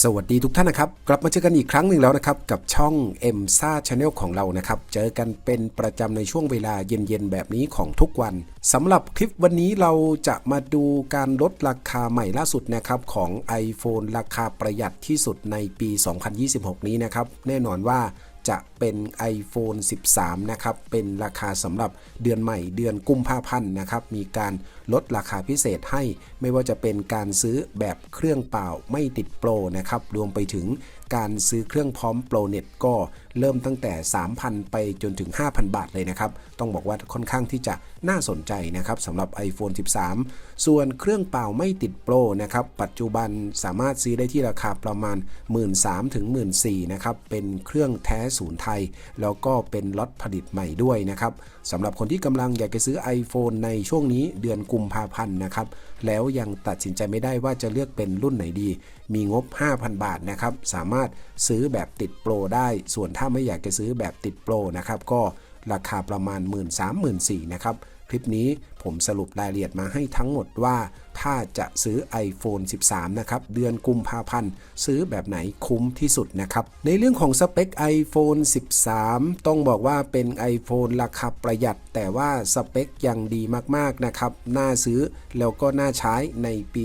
สวัสดีทุกท่านนะครับ กลับมาเจอกันอีกครั้งหนึ่งแล้วนะครับ กับช่อง m s a Channel ของเรานะครับ เจอกันเป็นประจำในช่วงเวลาเย็นๆ แบบนี้ของทุกวันสำหรับคลิปวันนี้เราจะมาดูการลดราคาใหม่ล่าสุดนะครับ ของ iPhone ราคาประหยัดที่สุดในปี 2026 นี้นะครับ แน่นอนว่าจะ เป็น iPhone 13 นะครับ เป็นราคาสำหรับเดือนใหม่เดือนกุมภาพันธ์นะครับ มีการลดราคาพิเศษให้ไม่ว่าจะเป็นการซื้อแบบเครื่องเปล่าไม่ติดโปรนะครับ รวมไปถึงการซื้อเครื่องพร้อมโปรเน็ตก็เริ่มตั้งแต่ 3,000 ไปจนถึง 5,000 บาทเลยนะครับ ต้องบอกว่าค่อนข้างที่จะน่าสนใจนะครับสำหรับ iPhone 13 ส่วนเครื่องเปล่าไม่ติดโปรนะครับ ปัจจุบันสามารถซื้อได้ที่ราคาประมาณ 1 3 0 0 0ถึง14,000นะครับ เป็นเครื่องแท้ศูนย์ไทยแล้วก็เป็นล็อตผลิตใหม่ด้วยนะครับสำหรับคนที่กำลังอยากจะซื้อ iPhone ในช่วงนี้เดือนกุมภาพันธ์นะครับแล้วยังตัดสินใจไม่ได้ว่าจะเลือกเป็นรุ่นไหนดี มีงบ 5,000 บาทนะครับสามารถซื้อแบบติดโปรได้ ส่วนถ้าไม่อยากจะซื้อแบบติดโปรนะครับก็ราคาประมาณ 1 3 0 0 0 0 4นะครับคลิปนี้ ผมสรุปรายละเอียดมาให้ทั้งหมดว่า ถ้าจะซื้อ iPhone 13 นะครับ เดือนกุมภาพันธ์ ซื้อแบบไหนคุ้มที่สุดนะครับ ในเรื่องของสเปค iPhone 13 ต้องบอกว่าเป็น iPhone ราคาประหยัด แต่ว่าสเปคยังดีมากๆนะครับ น่าซื้อแล้วก็น่าใช้ในปี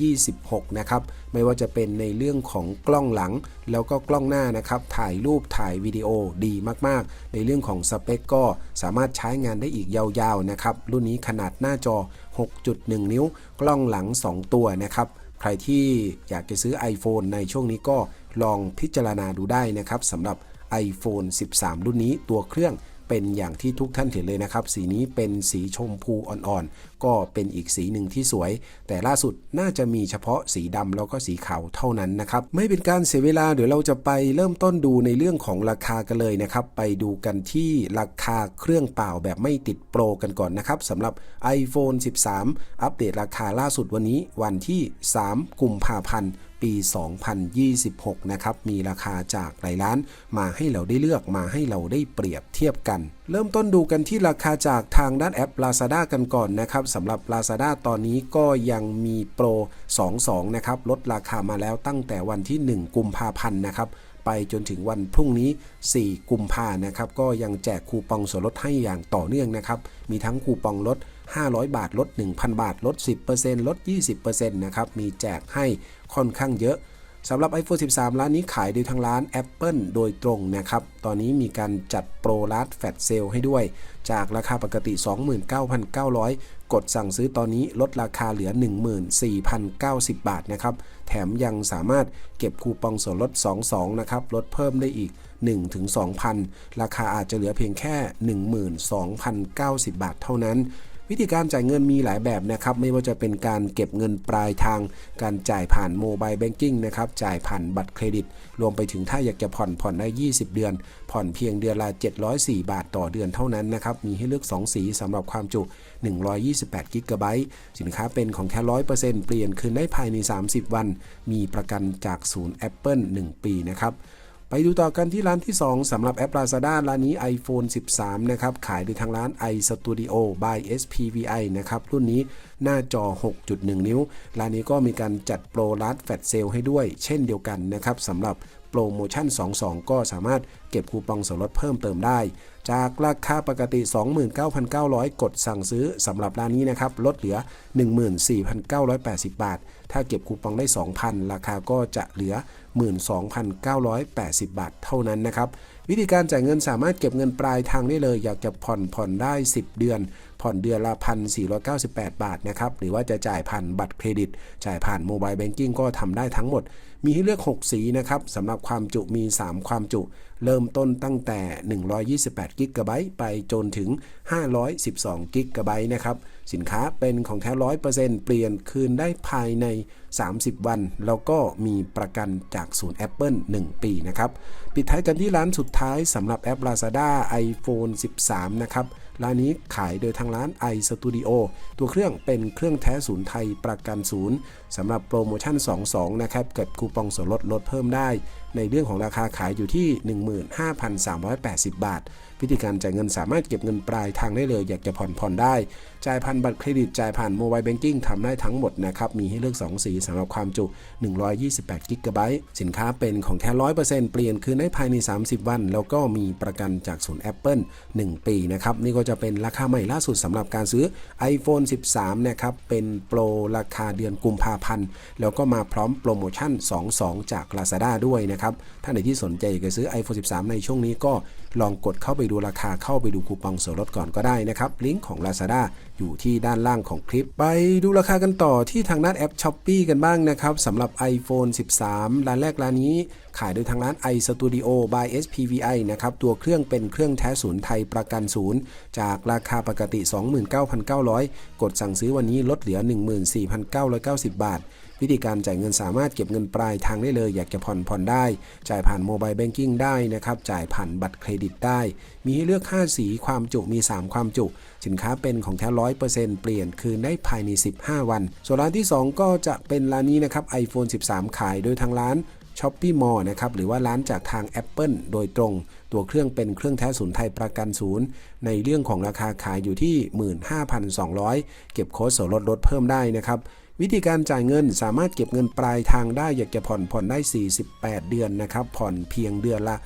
2026 นะครับ ไม่ว่าจะเป็นในเรื่องของกล้องหลัง แล้วก็กล้องหน้านะครับ ถ่ายรูปถ่ายวิดีโอดีมากๆ ในเรื่องของสเปคก็สามารถใช้งานได้อีกยาวๆนะครับ รุ่นนี้ขนาดหน้าจอ 6.1 นิ้ว กล้องหลัง 2 ตัวนะครับ ใครที่อยากจะซื้อ iPhone ในช่วงนี้ก็ลองพิจารณาดูได้นะครับสำหรับ iPhone 13 รุ่นนี้ตัวเครื่อง เป็นอย่างที่ทุกท่านเห็นเลยนะครับ สีนี้เป็นสีชมพูอ่อนๆ ก็เป็นอีกสีหนึ่งที่สวย แต่ล่าสุดน่าจะมีเฉพาะสีดำแล้วก็สีขาวเท่านั้นนะครับ ไม่เป็นการเสียเวลาเดี๋ยวเราจะไปเริ่มต้นดูในเรื่องของราคากันเลยนะครับ ไปดูกันที่ราคาเครื่องเปล่าแบบไม่ติดโปรกันก่อนนะครับสำหรับ iPhone 13 อัปเดตราคาล่าสุดวันนี้วันที่ 3 กุมภาพันธ์ ปี 2026 นะครับ มีราคาจากหลายร้านมาให้เราได้เลือกมาให้เราได้เปรียบเทียบกัน เริ่มต้นดูกันที่ราคาจากทางด้านแอป Lazada กันก่อนนะครับสำหรับ Lazada ตอนนี้ก็ยังมีโปร 22 นะครับ ลดราคามาแล้วตั้งแต่วันที่ 1 กุมภาพันธ์นะครับไปจนถึงวันพรุ่งนี้ 4 กุมภานะครับ ก็ยังแจกคูปองส่วนลดให้อย่างต่อเนื่องนะครับ มีทั้งคูปองลด 500 บาท ลด 1,000 บาท ลด 10%ลด 20%นะครับ มีแจกให้ค่อนข้างเยอะสำหรับ iPhone 13 ร้านนี้ขายโดยทางร้าน Apple โดยตรงนะครับ ตอนนี้มีการจัดโปรลัดแฟตเซลให้ด้วย จากราคาปกติ 29,900 กดสั่งซื้อตอนนี้ลดราคาเหลือ 14,090 บาทนะครับ แถมยังสามารถเก็บคูปองส่วนลด 22 นะครับ ลดเพิ่มได้อีก 1-2,000 ราคาอาจจะเหลือเพียงแค่ 12,090 บาทเท่านั้น วิธีการจ่ายเงินมีหลายแบบนะครับ ไม่ว่าจะเป็นการเก็บเงินปลายทาง การจ่ายผ่านโมบายแบงกิ้งนะครับ จ่ายผ่านบัตรเครดิต รวมไปถึงถ้าอยากจะผ่อนผ่อนได้ 20 เดือน ผ่อนเพียงเดือนละ 704 บาทต่อเดือนเท่านั้นนะครับ มีให้เลือก 2 สีสำหรับความจุ 128กิกะไบต์สินค้าเป็นของแท้ร้อยเปอร์เซ็นต์เปลี่ยนคืนได้ภายใน 30 วัน มีประกันจากศูนย์ Apple 1 ปีนะครับ ไปดูต่อกันที่ร้านที่ 2สำหรับแอป Lazada ร้านนี้ iPhone 13 นะครับ ขายโดยทางร้าน iStudio by SPVI นะครับ รุ่นนี้หน้าจอ 6.1 นิ้ว ร้านนี้ก็มีการจัดโปรลัดแฟลชเซลให้ด้วย เช่นเดียวกันนะครับสำหรับ โปรโมชั่น 22 ก็สามารถเก็บคูปองส่วนลดเพิ่มเติมได้ จากราคาปกติ 29,900 กดสั่งซื้อสำหรับร้านนี้นะครับลดเหลือ 14,980 บาท ถ้าเก็บคูปองได้ 2,000 ราคาก็จะเหลือ 12,980 บาทเท่านั้นนะครับวิธีการจ่ายเงินสามารถเก็บเงินปลายทางได้เลย อยากจะผ่อนผ่อนได้ 10 เดือน ผ่อนเดือนละ1,498บาทนะครับหรือว่าจะจ่ายผ่านบัตรเครดิต จ่ายผ่านโมบายแบงกิ้งก็ทำได้ทั้งหมด มีให้เลือก 6 สีนะครับสำหรับความจุมี 3 ความจุ เริ่มต้นตั้งแต่ 128กิกะไบต์ไปจนถึง 512กิกะไบต์นะครับสินค้าเป็นของแท้ร้อยเปอร์เซ็นต์เปลี่ยนคืนได้ภายใน 30 วัน แล้วก็มีประกันจากศูนย์ Apple 1 ปีนะครับ ปิดท้ายกันที่ร้านสุดท้ายสำหรับแอป Lazada iPhone 13 นะครับ ร้านนี้ขายโดยทางร้าน iStudio ตัวเครื่องเป็นเครื่องแท้ศูนย์ไทยประกันศูนย์ สำหรับโปรโมชั่น 22 นะครับเกิดคูปองส่วนลดลดเพิ่มได้ ในเรื่องของราคาขายอยู่ที่ 15,380 บาท วิธีการจ่ายเงินสามารถเก็บเงินปลายทางได้เลย อยากจะผ่อนผ่อนได้ จ่ายผ่านบัตรเครดิต จ่ายผ่านโมบายแบงกิ้งทำได้ทั้งหมดนะครับ มีให้เลือก 2 สีสำหรับความจุ 128กิกะไบต์สินค้าเป็นของแท้ 100%เปลี่ยนคืนได้ภายใน 30 วัน แล้วก็มีประกันจากศูนย์ Apple 1 ปีนะครับนี่ก็จะเป็นราคาใหม่ล่าสุดสำหรับการซื้อ iPhone 13 นะครับเป็นโปรราคาเดือนกุมภาพันธ์ แล้วก็มาพร้อมโปรโมชั่น 22 จาก Lazada ด้วยนะครับ ถ้าในที่สนใจอยากจะซื้อ iPhone 13 ในช่วงนี้ก็ลองกดเข้าไปดูราคาเข้าไปดูคูปองส่วนลดก่อนก็ได้นะครับ ลิงก์ของ Lazada อยู่ที่ด้านล่างของคลิป ไปดูราคากันต่อที่ทางด้านแอป s h อ p e e กันบ้างนะครับสำหรับ iPhone 13 ร้านแรกร้านนี้ ขายโดยทางร้าน iStudio by SPVI นะครับตัวเครื่องเป็นเครื่องแท้ศูนย์ไทยประกันศูนย์ จากราคาปกติ 29,900 กดสั่งซื้อวันนี้ลดเหลือ 14,990 บาท วิธีการจ่ายเงินสามารถเก็บเงินปลายทางได้เลย อยากจะผ่อนผ่อนได้ จ่ายผ่านโมบายแบงกิ้งได้นะครับ จ่ายผ่านบัตรเครดิตได้ มีให้เลือก5สีความจุมี 3 ความจุ สินค้าเป็นของแท้ร้อยเปอร์เซ็นต์เปลี่ยนคืนได้ภายใน 15 วัน ส่วนร้านที่ 2 ก็จะเป็นร้านนี้นะครับ iPhone 13 ขายโดยทางร้านช้อปปี้มอลนะครับ หรือว่าร้านจากทาง Apple โดยตรง ตัวเครื่องเป็นเครื่องแท้ศูนย์ไทยประกันศูนย์ ในเรื่องของราคาขายอยู่ที่ 15,200 เก็บโค้ดส่วนลดลดเพิ่มได้นะครับ วิธีการจ่ายเงินสามารถเก็บเงินปลายทางได้อยากจะผ่อนผ่อนได้ 48 เดือนนะครับ ผ่อนเพียงเดือนละ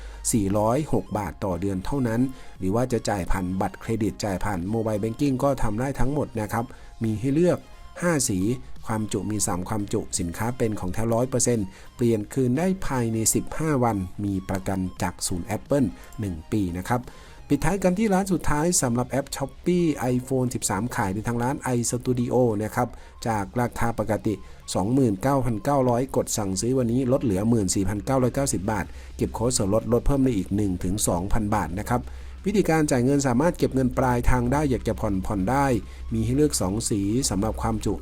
406 บาทต่อเดือนเท่านั้น หรือว่าจะจ่ายผ่านบัตรเครดิตจ่ายผ่านโมบายแบงกิ้งก็ทำได้ทั้งหมดนะครับ มีให้เลือก 5 สี ความจุมี 3 ความจุสินค้าเป็นของแท้ร้อยเปอร์เซ็นต์เปลี่ยนคืนได้ภายใน 15 วัน มีประกันจากศูนย์ Apple 1 ปีนะครับ ปิดท้ายกันที่ร้านสุดท้ายสำหรับแอป s h o p e e iPhone 13 ขายในทางร้าน iStudio นะครับ จากราคาปกติ 29,900 กดสั่งซื้อวันนี้ลดเหลือ 14,990 บาท เก็บโค้ดส่วนลดลดเพิ่มได้อีก 1-2,000 บาทนะครับ วิธีการจ่ายเงินสามารถเก็บเงินปลายทางได้อยากจะผ่อนผ่อนได้ มีให้เลือก 2 สีสำหรับความจุ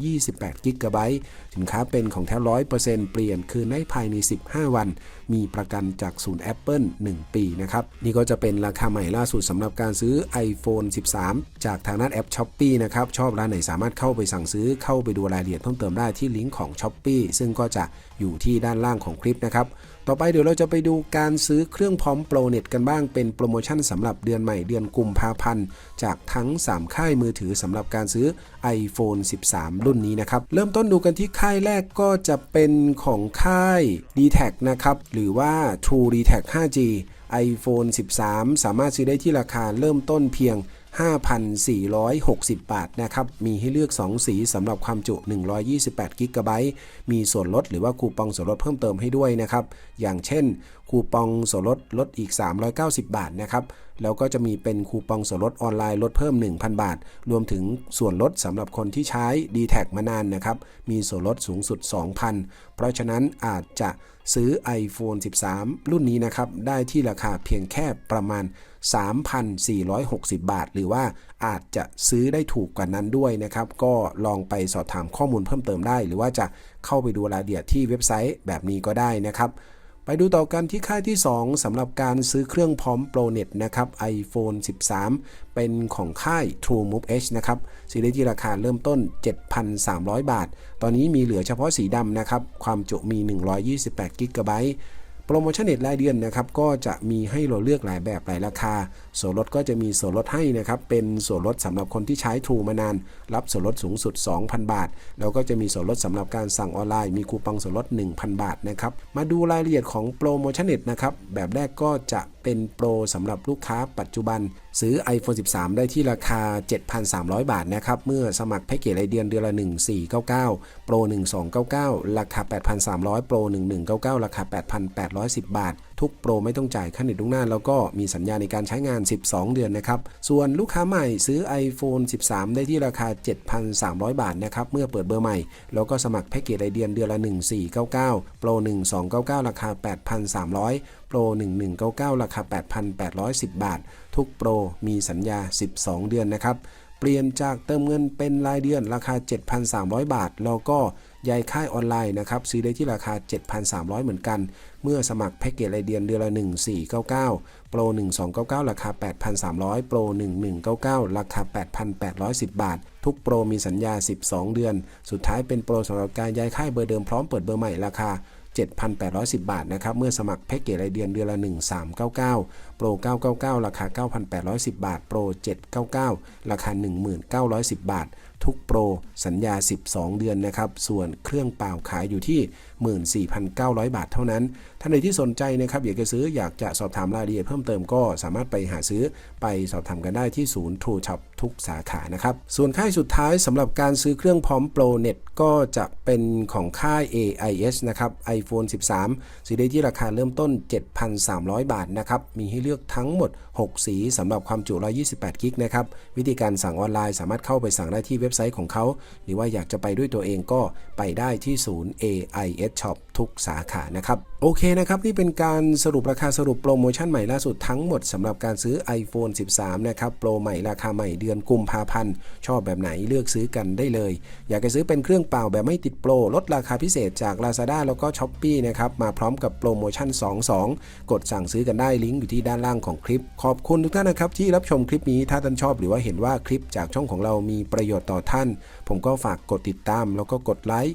128กิกะไบต์สินค้าเป็นของแท้ร้อยเปอร์เซ็นต์เปลี่ยนคืนได้ภายใน 15 วัน มีประกันจากศูนย์ Apple 1 ปีนะครับ นี่ก็จะเป็นราคาใหม่ล่าสุดสำหรับการซื้อ iPhone 13 จากทางด้านแอป s h อ p e e นะครับชอบร้านไหนสามารถเข้าไปสั่งซื้อเข้าไปดูรายละเอียดเพิ่มเติมได้ที่ลิงก์ของ s h อ p e e ซึ่งก็จะอยู่ที่ด้านล่างของคลิปนะครับ ต่อไปเดี๋ยวเราจะไปดูการซื้อเครื่องพร้อมโปรเน็ตกันบ้างเป็นโปรโมชั่นสำหรับเดือนใหม่เดือนกุมภาพันธ์ จากทั้ง 3 ค่ายมือถือสำหรับการซื้อ iPhone 13 รุ่นนี้นะครับ เริ่มต้นดูกันที่ค่ายแรกก็จะเป็นของค่าย d t แทนะครับ หรือว่า True d t แท 5G iPhone 13 สามารถซื้อได้ที่ราคาเริ่มต้นเพียง 5,460 บาทนะครับ มีให้เลือก 2 สีสำหรับความจุ 128กิกะไบต์มีส่วนลดหรือว่าคูปองส่วนลดเพิ่มเติมให้ด้วยนะครับ อย่างเช่น คูปองส่วนลดลดอีก 390 บาทนะครับ แล้วก็จะมีเป็นคูปองส่วนลดออนไลน์ลดเพิ่ม 1,000 บาท รวมถึงส่วนลดสำหรับคนที่ใช้ d t แทมานานนะครับ มีส่วนลดสูงสุด 2,000 เพราะฉะนั้นอาจจะซื้อ iPhone 13 รุ่นนี้นะครับ ได้ที่ราคาเพียงแค่ประมาณ 3,460 บาท หรือว่าอาจจะซื้อได้ถูกกว่านั้นด้วยนะครับ ก็ลองไปสอบถามข้อมูลเพิ่มเติมได้ หรือว่าจะเข้าไปดูรายละเอียดที่เว็บไซต์แบบนี้ก็ได้นะครับ ไปดูต่อกันที่ค่ายที่ 2สำหรับการซื้อเครื่องพร้อมโปรเน็ตนะครับ iPhone 13 เป็นของค่าย True Move H นะครับซีรีส์ที่ราคาเริ่มต้น 7,300 บาท ตอนนี้มีเหลือเฉพาะสีดำนะครับ ความจุมี 128 g b โปรโมชั่นเด็ดรายเดือนนะครับก็จะมีให้เราเลือกหลายแบบหลายราคา ส่วนลดก็จะมีส่วนลดให้นะครับเป็นส่วนลดสำหรับคนที่ใช้ทรูมานาน รับส่วนลดสูงสุด 2,000 บาท แล้วก็จะมีส่วนลดสำหรับการสั่งออนไลน์มีคูปองส่วนลด 1,000 บาทนะครับมาดูรายละเอียดของโปรโมชั่นเด็ดนะครับแบบแรกก็จะ เป็นโปรสำหรับลูกค้าปัจจุบัน ซื้อ iPhone 13 ได้ที่ราคา 7,300 บาทนะครับ เมื่อสมัครแพ็กเกจรายเดือนเดือนละ 1499 โปร 1299 ราคา 8,300 โปร 1199 ราคา 8,810 บาท ทุกโปรไม่ต้องจ่ายค่าเน็ตล่วงหน้า แล้วก็มีสัญญาในการใช้งาน 12 เดือนนะครับ ส่วนลูกค้าใหม่ซื้อ iPhone 13 ได้ที่ราคา 7,300 บาทนะครับเมื่อเปิดเบอร์ใหม่ แล้วก็สมัครแพ็กเกจรายเดือนเดือนละ 1499 โปร 1299 ราคา 8,300 โปร 1199 ราคา 8,810 บาท ทุกโปรมีสัญญา 12 เดือนนะครับ เปลี่ยนจากเติมเงินเป็นรายเดือนราคา 7,300 บาท แล้วก็ใยค่ายออนไลน์นะครับซื้อได้ที่ราคา 7,300 เหมือนกัน เมื่อสมัครแพ็กเกจรายเดือนเดือนละ 1499 โปร 1299 ราคา 8,300 โปร 1199 ราคา 8,810 บาท ทุกโปรมีสัญญา 12 เดือน สุดท้ายเป็นโปรสำหรับการย้ายค่ายเบอร์เดิมพร้อมเปิดเบอร์ใหม่ราคา 7,810 บาทนะครับ เมื่อสมัครแพ็กเกจรายเดือนเดือนละ 1399 โปร 999 ราคา 9,810 บาท โปร 799 ราคา 1910 บาท ทุกโปร สัญญา 12 เดือนนะครับ ส่วนเครื่องเปล่าขายอยู่ที่ 14,900 บาทเท่านั้น ท่านใดที่สนใจนะครับอยากจะซื้ออยากจะสอบถามรายละเอียดเพิ่มเติมก็สามารถไปหาซื้อไปสอบถามกันได้ที่ศูนย์ True Shop ทุกสาขานะครับ ส่วนค่ายสุดท้ายสำหรับการซื้อเครื่องพร้อมโปรเน็ตก็จะเป็นของค่าย AIS นะครับ iPhone 13ซื้อได้ที่ราคาเริ่มต้น 7,300 บาทนะครับ มีให้เลือกทั้งหมด 6 สีสำหรับความจุ 128 กิกนะครับ วิธีการสั่งออนไลน์สามารถเข้าไปสั่งได้ที่เว็บไซต์ของเขา หรือว่าอยากจะไปด้วยตัวเองก็ไปได้ที่ศูนย์ AIS Shop ทุกสาขานะครับโอเคนะครับนี่เป็นการสรุปราคาสรุปโปรโมชั่นใหม่ล่าสุดทั้งหมดสำหรับการซื้อ iPhone 13 นะครับโปรใหม่ราคาใหม่เดือนกุมภาพันธ์ชอบแบบไหนเลือกซื้อกันได้เลย อยากจะซื้อเป็นเครื่องเปล่าแบบไม่ติดโปร ลดราคาพิเศษจาก Lazada แล้วก็ s h อ p e e นะครับมาพร้อมกับโปรโมชั่น 22 กดสั่งซื้อกันได้ลิงก์อยู่ที่ด้านล่างของคลิป ขอบคุณทุกท่านนะครับที่รับชมคลิปนี้ถ้าท่านชอบหรือว่าเห็นว่าคลิปจากช่องของเรามีประโยชน์ต่อท่าน ผมก็ฝากกดติดตามแล้วก็กดไลค์